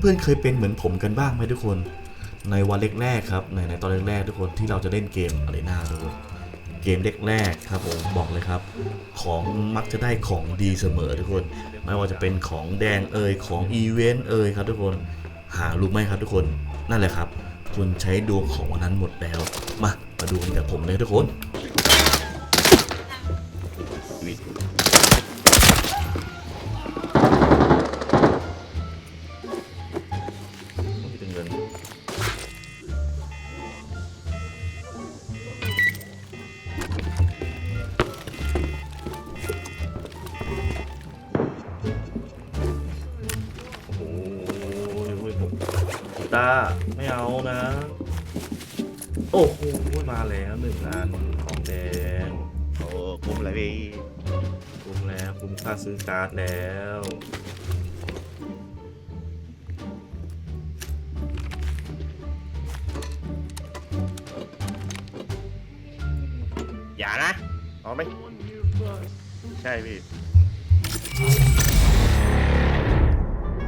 เพื่อนๆเคยเป็นเหมือนผมกันบ้างไหมทุกคน ในวันแรกๆครับในในตอนแรกๆทุกคนที่เราจะเล่นเกมอะไรหน้าทุกคนเกมแรกๆครับผมบอกเลยครับ ของมักจะได้ของดีเสมอทุกคน ไม่ว่าจะเป็นของแดงเอ่ยของอีเวนต์เอ่ยครับทุกคนหารู้ไหมครับทุกคนนั่นแหละครับ คุณใช้ดวงของวันนั้นหมดแล้ว มามาดูกันกับผมเลยทุกคน ตาร์ไม่เอานะ โอ้โหมาแล้วหนึ่งอันของแดงโอ้คุมเลยพี่คุ้มแล้วคุ้มค่าซื้อการ์ดแล้วอย่านะเอาไหมใช่พี่